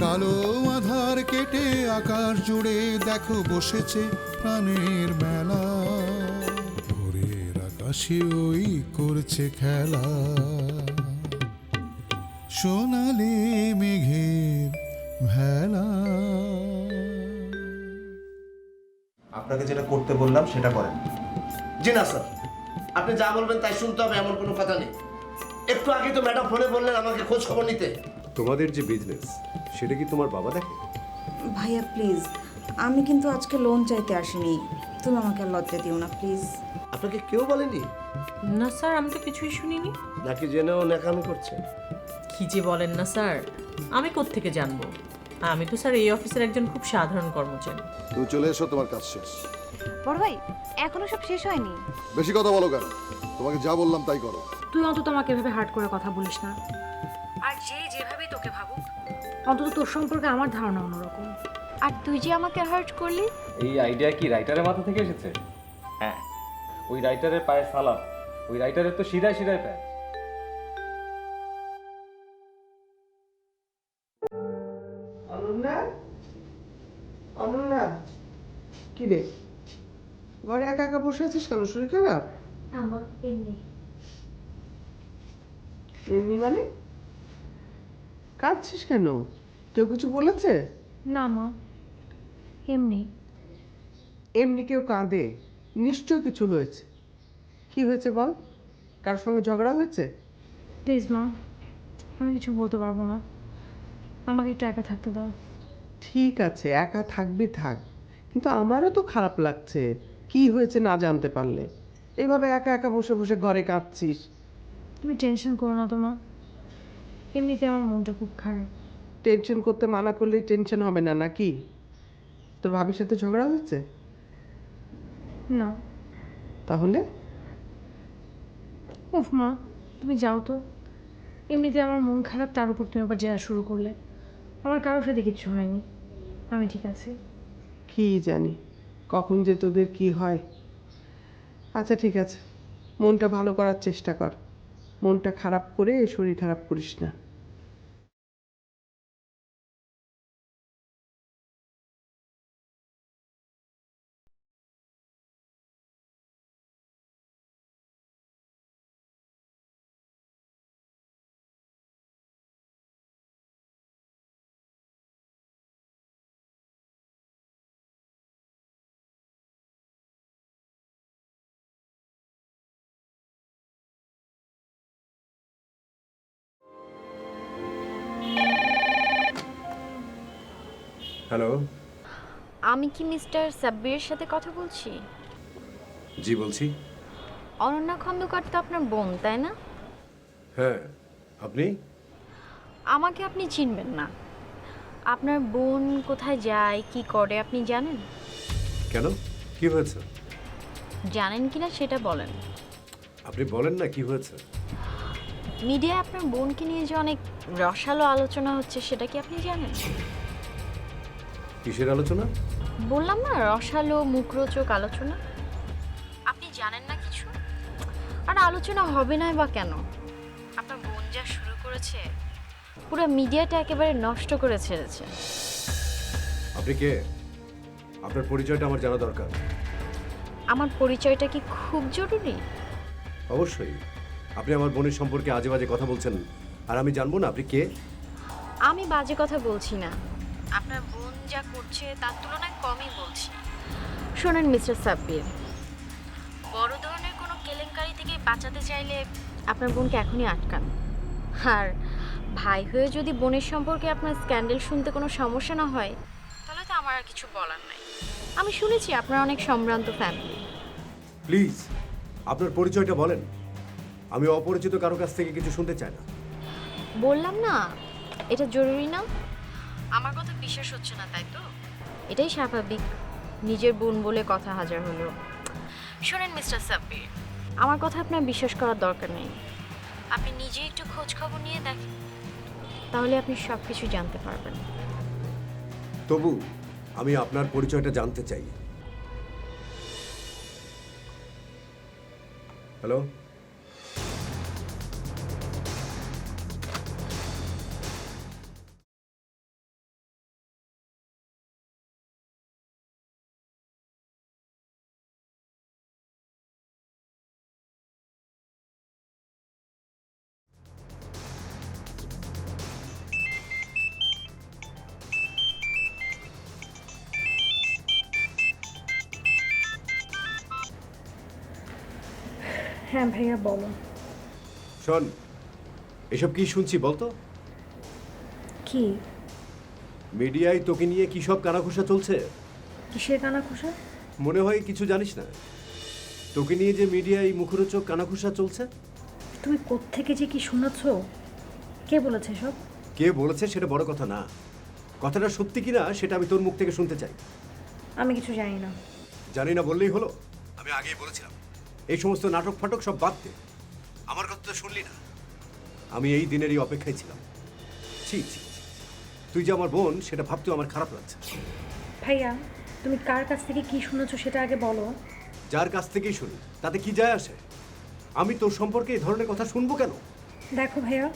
কালো আধার কেটে আকাশ জুড়ে দেখো বসেছে প্রাণের মেলা। ভোরের আকাশে ওই করছে খেলা। সোনালি মেঘের ভেলা। আপনাকে যেটা করতে বললাম সেটা করেন। জি না স্যার। আপনি যা বলবেন তাই শুনতে হবে এমন কোনো কথা নেই। একটু আগে তো ম্যাডাম ফোনে বললেন আমাকে খোঁজ খবর নিতে। তোমাদের যে বিজনেস সেটা কি তোমার বাবা দেখে? ভাইয়া প্লিজ। আমি কিন্তু আজকে লোন চাইতে আসিনি। তুমি আমাকে আর লজ্জা দিও না প্লিজ। আপনাকে কেউ বলেনি? না স্যার আমি তো কিছুই শুনিনি। নাকি জেনেও ন্যাকামি করছে? কি যে বলেন না স্যার আমি কোত্থেকে জানব? আমি তো স্যার এই অফিসের একজন খুব সাধারণ কর্মচারী। তুমি চলে এসো তোমার কাজ শেষ। বড় ভাই এখনও সব শেষ হয়নি? বেশি কথা বলো কেন? তোমাকে যা বললাম তাই করো। তুই অন্তত আমাকে এভাবে হার্ট করে কথা বলিস না। অন্তত তোর সম্পর্কে আমার ধারণা অন্যরকম। আর তুই যে আমাকে হার্ট করলি? এই আইডিয়া কি রাইটারের মাথা থেকে এসেছে? হ্যাঁ। ওই রাইটারের পায়ে সালাম। ওই রাইটারের তো সিধায় সিধায় প্যাচ। অনন্যা? অনন্যা? কি রে? ঘরে একা একা বসে আছিস কেন? শরীর খারাপ? এমনি মানে? কাঁদছিস কেন? কেউ কিছু বলেছে? না মা এমনি। এমনি কেউ কাঁদে? নিশ্চয় কিছু হয়েছে। কি হয়েছে বল? কার সঙ্গে ঝগড়া হয়েছে? প্লিজ মা আমি কিছু বলতে পারব না। আমাকে একটু একা থাকতে দাও। ঠিক আছে একা থাকবি থাক। কিন্তু আমারও তো খারাপ লাগছে। কি হয়েছে না জানতে পারলে? এইভাবে একা একা বসে বসে ঘরে কাঁদছিস। তুমি টেনশন করো না তো মা। এমনিতে আমার মনটা খুব খারাপ। টেনশন করতে মানা করলেই টেনশন হবে না নাকি? তোর ভাবির সাথে ঝগড়া হয়েছে? না। তাহলে? উফ মা তুমি যাও তো। এমনিতে আমার মন খারাপ তার উপর তুমি আবার জেরা শুরু করলে। আমার কারোর সাথে কিচ্ছু হয়নি। আমি ঠিক আছি। কি জানি কখন যে তোদের কি হয়। আচ্ছা ঠিক আছে। মনটা ভালো করার চেষ্টা কর। মনটা খারাপ করে শরীর খারাপ করিস না। হ্যালো আমি কি মিস্টার সাব্বিরের সাথে কথা বলছি? জি বলছি। অনন্যা খন্দকার তো আপনার বোন তাই না? হ্যাঁ আপনি? আমাকে আপনি চিনবেন না। আপনার বোন কোথায় যায় কি করে আপনি জানেন? কেন? কি হয়েছে? জানেন কিনা সেটা বলেন। আপনি বলেন না কি হয়েছে? মিডিয়ায় আপনার বোনকে নিয়ে যে অনেক রসালো আলোচনা হচ্ছে সেটা কি আপনি জানেন? কিসের আলোচনা? বললাম না রসালো মুখরোচক আলোচনা। আপনি জানেন না কিছু? আর আলোচনা হবে না বা কেন? আপনার বোন যা শুরু করেছে পুরো মিডিয়াটা একেবারে নষ্ট করে ছেড়েছে। আপনি কে? আপনার পরিচয়টা আমার জানা দরকার। আমার পরিচয়টা কি খুব জরুরি? অবশ্যই। আপনি আমার বোনের সম্পর্কে আজে বাজে কথা বলছেন আর আমি জানব না আপনি কে? আমি বাজে কথা বলছি না। আপনার বোন যা করছে তার তুলনায় কমই বলছি। শোনেন মিস্টার সাব্বির। বড় ধরনের কোনো কেলেঙ্কারি থেকে বাঁচাতে চাইলে আপনার বোনকে এখনই আটকান। আর ভাই হয়ে যদি বোনের সম্পর্কে আপনার স্ক্যান্ডেল শুনতে কোনো সমস্যা না হয় তাহলে তো আমার আর কিছু বলার নাই। আমি শুনেছি আপনার অনেক সম্ভ্রান্ত ফ্যামিলি। প্লিজ আপনার পরিচয়টা বলেন। আমি অপরিচিত কারও কাছ থেকে কিছু শুনতে চাই না। বললাম না এটা জরুরি না। আমার কথা বিশ্বাস হচ্ছে না তাই তো? এটাই স্বাভাবিক। নিজের বোন বলে কথা হাজার হলো শোনেন মিস্টার সাব্বির। আমার কথা আপনার বিশ্বাস করার দরকার নেই। আপনি নিজে একটু খোঁজ খবর নিয়ে দেখেন। তাহলে আপনি সব কিছু জানতে পারবেন। তবু আমি আপনার পরিচয়টা জানতে চাই। হ্যালো? হ্যাঁ ভাইয়া বলো। শোন এসব কি শুনছি বলতো? কি? মিডিয়ায় তোকে নিয়ে কি সব কানাঘুষা চলছে? কিসের কানা খোসা মনে হয় কিছু জানিস না। তোকে নিয়ে যে মিডিয়ায় মুখরোচক কানাঘুষা চলছে? তুমি কোত্থেকে যে কি শুনেছ? কে বলেছে সব কে বলেছে সেটা বড় কথা না। কথাটা সত্যি কিনা সেটা আমি তোর মুখ থেকে শুনতে চাই। আমি কিছু জানি না। জানি না বললেই হলো। আমি আগেই বলেছিলাম। এই সমস্ত নাটক ফাটক সব বাদ দে। আমার কথা তো শুনলি না। আমি এই দিনেরই অপেক্ষায় ছিলাম। ছি ছি। তুই যে আমার বোন সেটা ভাবতেও আমার খারাপ লাগছে। ভাইয়া তুমি কার কাছ থেকে কি শুনেছো সেটা আগে বলো। যার কাছ থেকেই শুনি তাতে কি যায় আসে? আমি তোর সম্পর্কে এই ধরনের কথা শুনব কেন? দেখো ভাইয়া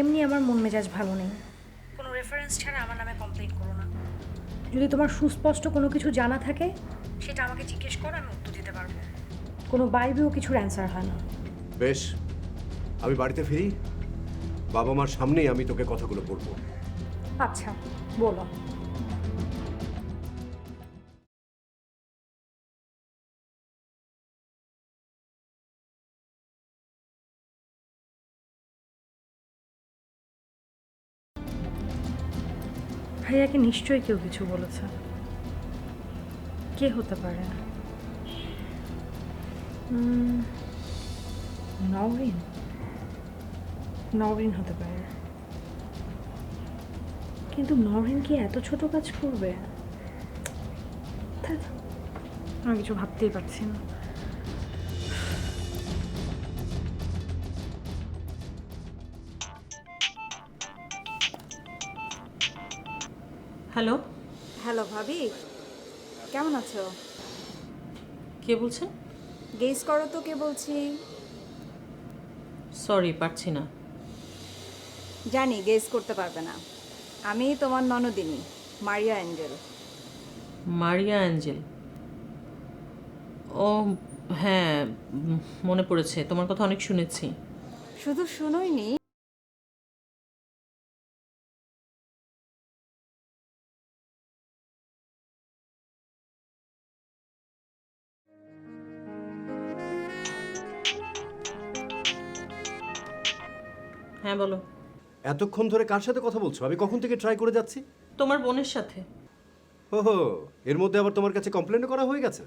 এমনি আমার মন মেজাজ ভালো নেই। কোনো রেফারেন্স ছাড়া আমার নামে কমপ্লেন করো না। যদি তোমার সুস্পষ্ট কোনো কিছু জানা থাকে সেটা আমাকে জিজ্ঞেস করো আমি কোনো বাইবেও কিছুর অ্যান্সার হয় না। বেশ আমি বাড়িতে ফিরি। বাবা মার সামনেই আমি তোকে কথাগুলো বলব। আচ্ছা বলো। ভাইয়াকে নিশ্চয়ই কেউ কিছু বলেছে। কে হতে পারে? উম, নওরিন নওরিন হতে পারে। কিন্তু নরিন কি এত ছোট কাজ করবে? আমি কিছু ভাবতেই পারছি না। হ্যালো? হ্যালো ভাবি। কেমন আছো? কে বলছেন গেস করো তো কে বলছি? সরি পারছি না। জানি গেস করতে পারবে না। আমি তোমার ননদিনী মারিয়া অ্যাঞ্জেল। Maria Angel? ও হ্যাঁ মনে পড়েছে। তোমার কথা অনেক শুনেছি। শুধু শুনোইনি হ্যাঁ বলো। এতক্ষণ ধরে কার সাথে কথা বলছো? আমি কখন থেকে ট্রাই করে যাচ্ছি? তোমার বোনের সাথে। ওহো এর মধ্যে আবার তোমার কাছে কমপ্লেন করা হয়ে গেছে?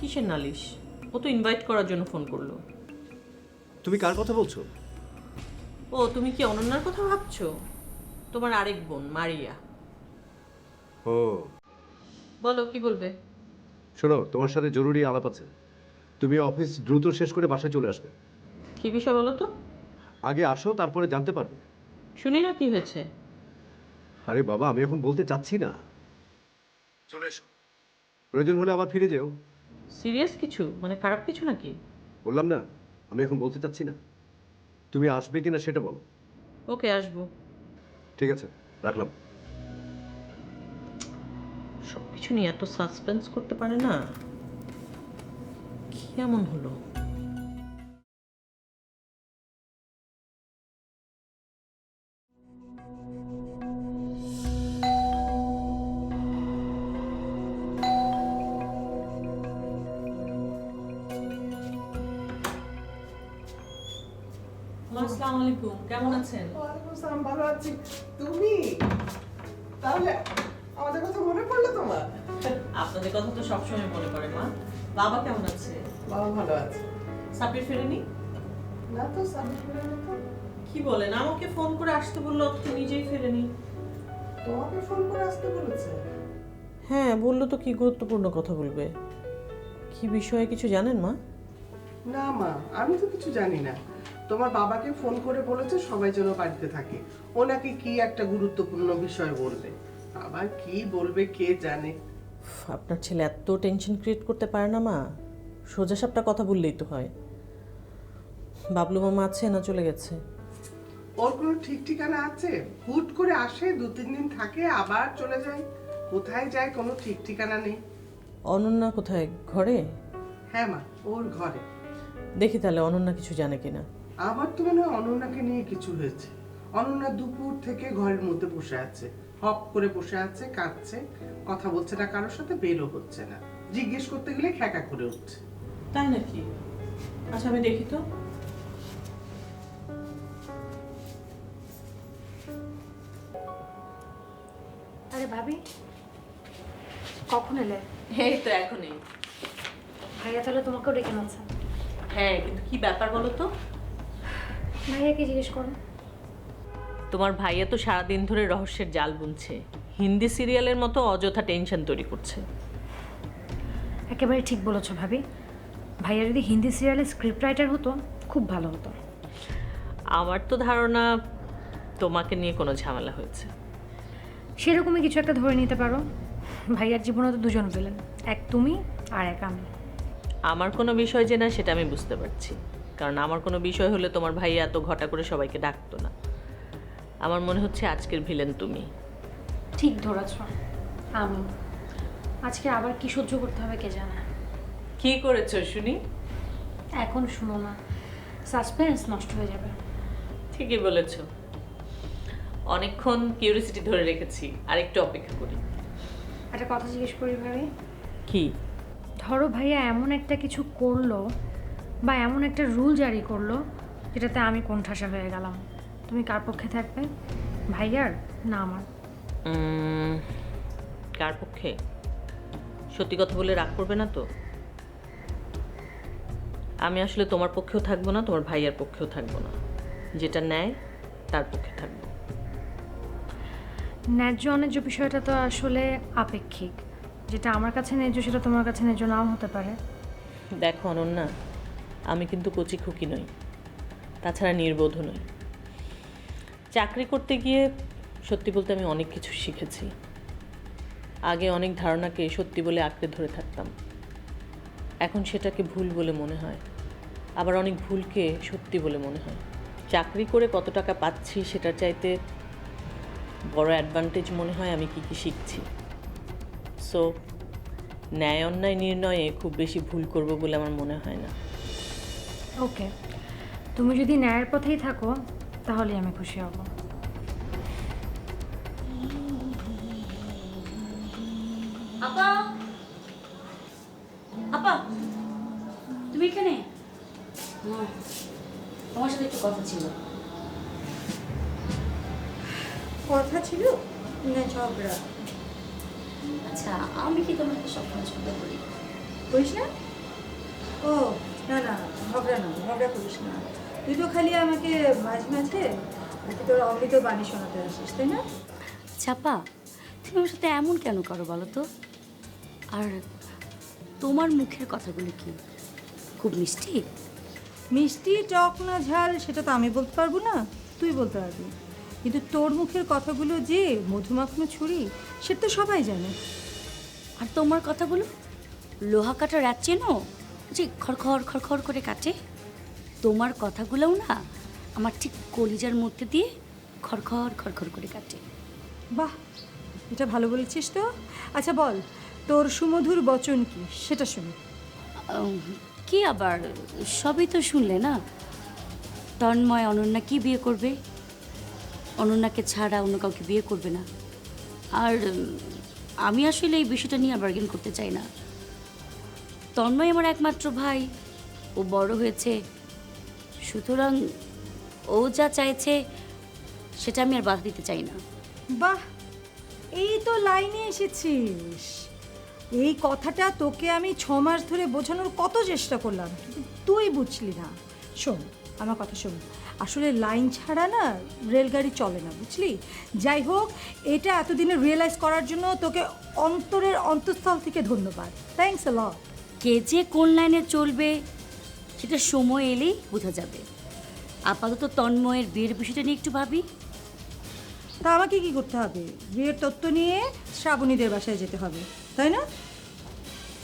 কিসের নালিশ? ও তো ইনভাইট করার জন্য ফোন করল। তুমি কার কথা বলছো? ও তুমি কি অনন্যার কথা ভাবছ? তোমার আরেক বোন মারিয়া। ও। বলো কি বলবে? শোনো তোমার সাথে জরুরি আলাপ আছে। তুমি অফিস দ্রুত শেষ করে বাসায় চলে আসবে। কি বিষয় বলো তো? আগে আসো তারপরে জানতে পারবে। শুনি না কি হয়েছে। আরে বাবা আমি এখন বলতে চাচ্ছি না। চলে এসো। প্রয়োজন হলে আবার ফিরে যেও। সিরিয়াস কিছু? মানে খারাপ কিছু নাকি? বললাম না আমি এখন বলতে চাচ্ছি না। তুমি আসবে কিনা সেটা বলো। ওকে আসব। ঠিক আছে রাখলাম। সব কিছু নিয়ে এত সাসপেন্স করতে পারে না। কি এমন হলো? বাবা কেমন আছে? বাবা ভালো আছে। সাপির ফেরেনি? না তো সাবির তো। কি বলেন? আমাকে ফোন করে আসতে বলল তো নিজেই ফেরেনি। তোমাকে ফোন করে আসতে বলেছে? হ্যাঁ বলল তো কি গুরুত্বপূর্ণ কথা বলবে। কি বিষয়ে কিছু জানেন মা? না মা আমি তো কিছু জানি না। তোমার বাবাকে ফোন করে বলেছে সবাই যেন বাড়িতে থাকে। ও নাকি কি একটা গুরুত্বপূর্ণ বিষয় বলবে? বাবা কি বলবে কে জানে? আপনার ছেলে এত টেনশন ক্রিয়েট করতে পারে না মা। সোজা সাপটা কথা বললেই তো হয়। বাবলু মামা আছে না চলে গেছে? ওর কোনো ঠিক ঠিকানা আছে? হুট করে আসে দু তিন দিন থাকে আবার চলে যায়। কোথায় যায় কোনো ঠিক ঠিকানা নেই। অনন্যা কোথায়? ঘরে? হ্যাঁ মা ওর ঘরে। দেখি তাহলে অনন্যা কিছু জানে কিনা। আমার তো মনে হয় অনন্যাকে নিয়ে কিছু হয়েছে। অনন্যা দুপুর থেকে ঘরের মধ্যে বসে আছে। হক করে বসে আছে কাঁদছে কথা বলছে না কারোর সাথে বেরও হচ্ছে না। জিজ্ঞেস করতে গেলে খ্যাকা করে উঠছে। তাই নাকি? আচ্ছা আমি দেখি তো। আরে ভাবি কখন এলে? এই তো এখনই। ভাইয়া তাহলে তোমাকেও ডেকে আনছে হ্যাঁ কিন্তু কি ব্যাপার বলো তো? ভাইয়াকে জিজ্ঞেস করো। তোমার ভাইয়া তো সারাদিন ধরে রহস্যের জাল বুনছে। হিন্দি সিরিয়ালের মতো অযথা টেনশন তৈরি করছে। একেবারে ঠিক বলেছ ভাবি। ভাইয়া যদি হিন্দি সিরিয়ালের স্ক্রিপ্ট রাইটার হতো খুব ভালো হতো। আমার তো ধারণা তোমাকে নিয়ে কোনো ঝামেলা হয়েছে। সেরকমই কিছু একটা ধরে নিতে পারো। ভাইয়ার জীবনে তো দুজন পেলেন এক তুমি আর এক আমি। আমার কোনো বিষয় যে না সেটা আমি বুঝতে পারছি। কারণ আমার কোনো বিষয় হলে তোমার ভাইয়া এত ঘটা করে সবাইকে ডাকতো না। আমার মনে হচ্ছে আজকের ভিলেন তুমি। ঠিক ধরেছ। আমি। আজকে আবার কি সহ্য করতে হবে কে জানে। কি করেছ শুনি? এখন শুনো না। সাসপেন্স নষ্ট হয়ে যাবে। ঠিকই বলেছ। অনেকক্ষণ কিউরিসিটি ধরে রেখেছি আর একটু অপেক্ষা করি। একটা কথা জিজ্ঞেস করি ভাবি। কি? ধরো ভাইয়া এমন একটা কিছু করল বা এমন একটা রুল জারি করল যেটাতে আমি কোণঠাসা হয়ে গেলাম। তুমি কার পক্ষে থাকবে? ভাইয়ার না আমার? কার পক্ষে? সত্যি কথা বলে রাগ করবে না তো? আমি আসলে তোমার পক্ষেও থাকব না তোমার ভাইয়ার পক্ষেও থাকব না। যেটা নেয় তার পক্ষে থাকব। ন্যায্য অন্যায্য বিষয়টা তো আসলে আপেক্ষিক। যেটা আমার কাছে ন্যায্য সেটা তোমার কাছে ন্যায্য নাও হতে পারে। দেখো অনন্যা আমি কিন্তু কচি খুকি নই। তাছাড়া নির্বোধ নই। চাকরি করতে গিয়ে সত্যি বলতে আমি অনেক কিছু শিখেছি। আগে অনেক ধারণাকে সত্যি বলে আঁকড়ে ধরে থাকতাম। এখন সেটাকে ভুল বলে মনে হয়। আবার অনেক ভুলকে সত্যি বলে মনে হয়। চাকরি করে কত টাকা পাচ্ছি সেটার চাইতে বড় অ্যাডভান্টেজ মনে হয় আমি কি কি শিখছি। সো ন্যায় অন্যায় নির্ণয়ে খুব বেশি ভুল করব বলে আমার মনে হয় না। ওকে তুমি যদি ন্যায়ের পথেই থাকো তাহলে আমি খুশি হব। আপা? আপা তুমি এখানে? তোমার সাথে একটু কথা ছিল। কথা ছিল? না ঝগড়া। আচ্ছা আমি কি তোমার সাথে সবসময় ঝগড়া করি? করিস না? ও না না ঝগড়া না ঝগড়া করিস না। তুই তো খালি আমাকে মাঝে মাঝে তোর অমৃত বাণী শোনাতে আসিস তাই না? চাপা তুমি আমার সাথে এমন কেন করো বলো তো? আর তোমার মুখের কথাগুলো কি? খুব মিষ্টি? মিষ্টি টক না ঝাল সেটা তো আমি বলতে পারব না তুই বলতে পারবি। কিন্তু তোর মুখের কথাগুলো যে মধুমাখনো ছুরি সেটা তো সবাই জানে। আর তোমার কথাগুলো লোহা কাটা রাত চেনো? যে খড়খড় খড়খড় করে কাটে? তোমার কথাগুলোও না আমার ঠিক কলিজার মধ্যে দিয়ে খড়খড় খড়খড় করে কাটে। বাহ এটা ভালো বলেছিস তো। আচ্ছা বল তোর সুমধুর বচন কি? সেটা শুনি। কি আবার? সবই তো শুনলে না? তন্ময় অনন্যা কি বিয়ে করবে? অনন্যাকে ছাড়া অন্য কাউকে বিয়ে করবে না। আর আমি আসলে এই বিষয়টা নিয়ে বার্গেন করতে চাই না। তন্ময় আমার একমাত্র ভাই। ও বড় হয়েছে। সুতরাং ও যা চাইছে সেটা আমি আর বাধা দিতে চাই না। বাহ এই তো লাইনে এসেছিস। এই কথাটা তোকে আমি ছ মাস ধরে বোঝানোর কত চেষ্টা করলাম কিন্তু তুই বুঝলি না। শোন আমার কথা শোন। আসলে লাইন ছাড়া না রেলগাড়ি চলে না বুঝলি? যাই হোক এটা এতদিনে রিয়েলাইজ করার জন্য তোকে অন্তরের অন্তঃস্থল থেকে ধন্যবাদ। থ্যাংকস লট কে যে কোন লাইনে চলবে সেটা সময় এলেই বোঝা যাবে। আপাতত তন্ময়ের বিয়ের বিষয়টা নিয়ে একটু ভাবি। তা আমাকে কি করতে হবে? বিয়ের তত্ত্ব নিয়ে শ্রাবণীদের বাসায় যেতে হবে তাই না?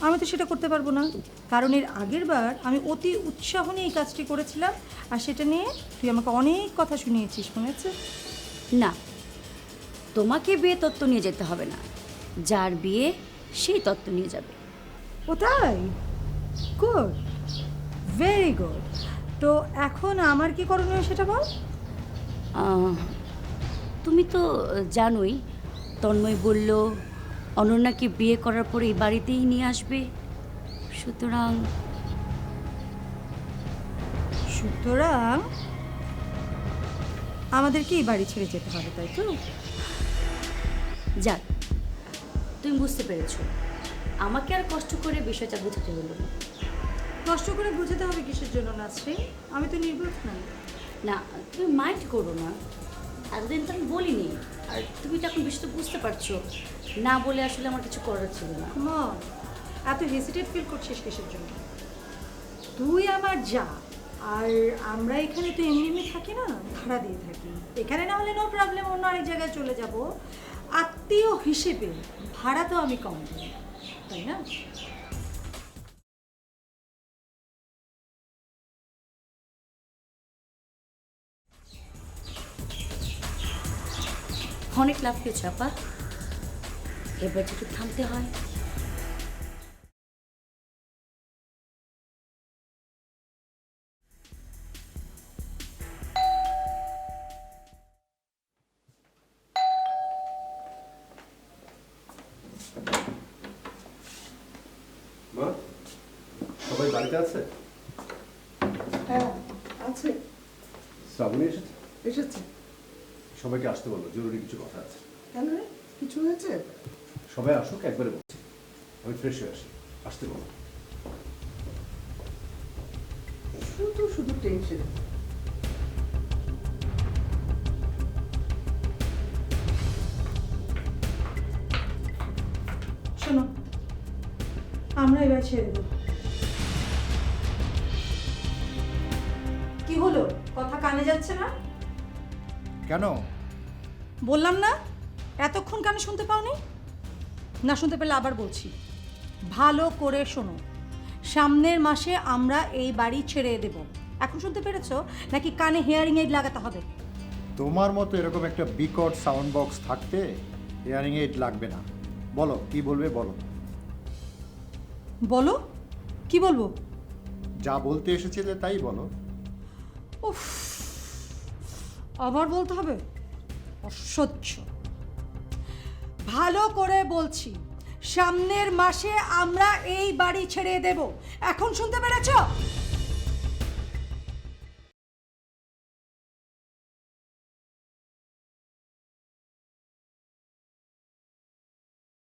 আমি তো সেটা করতে পারব না। কারণ এর আগের বার আমি অতি উৎসাহ নিয়ে এই কাজটি করেছিলাম আর সেটা নিয়ে তুই আমাকে অনেক কথা শুনিয়েছিস মনে আছে? না তোমাকে বিয়ে তত্ত্ব নিয়ে যেতে হবে না। যার বিয়ে সেই তত্ত্ব নিয়ে যাবে। ও তাই? গুড। ভেরি গুড তো এখন আমার কি করণীয় সেটা বল? তুমি তো জানোই তন্ময় বলল অনন্যাকে বিয়ে করার পরে এই বাড়িতেই নিয়ে আসবে। সুতরাং সুতরাং আমাদেরকে এই বাড়ি ছেড়ে যেতে হবে তাই তো? যাক তুমি বুঝতে পেরেছ। আমাকে আর কষ্ট করে বিষয়টা বোঝাতে হলো না। কষ্ট করে বুঝাতে হবে কিসের জন্য নাচরে আমি তো নির্বোধ না। না তুমি মাইন্ড করো না। এতদিন তো আমি বলিনি। আর তুমি তো এখন বিষয়টা বুঝতে পারছ না বলে আসলে আমার কিছু করার ছিল না। মা এত হেসিটেট ফিল করছিস কিসের জন্য? তুই আমার যা আর আমরা এখানে তো এমনি এমনি থাকি না ভাড়া দিয়ে থাকি। এখানে না হলে নো প্রবলেম অন্য আরেক জায়গায় চলে যাব। আত্মীয় হিসেবে ভাড়া তো আমি কম দিই তাই না? অনেক লাভ পেয়েছ আপা। এবার যদি থামতে হয়। মা সবাই বাড়িতে আছে? হ্যাঁ আছে। শ্রাবণী এসেছে? এসেছে। সবাইকে আসতে বলো জরুরি কিছু কথা আছে। কেন রে? কিছু হয়েছে? সবাই আসুক একবারে বলছি। আমি ফ্রেশ হয়ে আসি আসতে বলো। শুধু শুধু টেনশন শোনো আমরা এবার ছেড়ে দেবো। কি হলো? কথা কানে যাচ্ছে না? কেন? বললাম না? এতক্ষণ কানে শুনতে পাওনি? না শুনতে পেলে আবার বলছি। ভালো করে শোনো। সামনের মাসে আমরা এই বাড়ি ছেড়ে দেব। এখন শুনতে পেরেছ? নাকি কানে হিয়ারিং এইড লাগাতে হবে? তোমার মতো এরকম একটা বিকট সাউন্ড বক্স থাকতে ইয়ারিং এইড লাগবে না। বলো কি বলবে বলো। বলো? কি বলব? যা বলতে এসেছিলে তাই বলো। উফ আবার বলতে হবে? অসহ্য। ভালো করে বলছি সামনের মাসে আমরা এই বাড়ি ছেড়ে দেব। এখন শুনতে পেরেছ?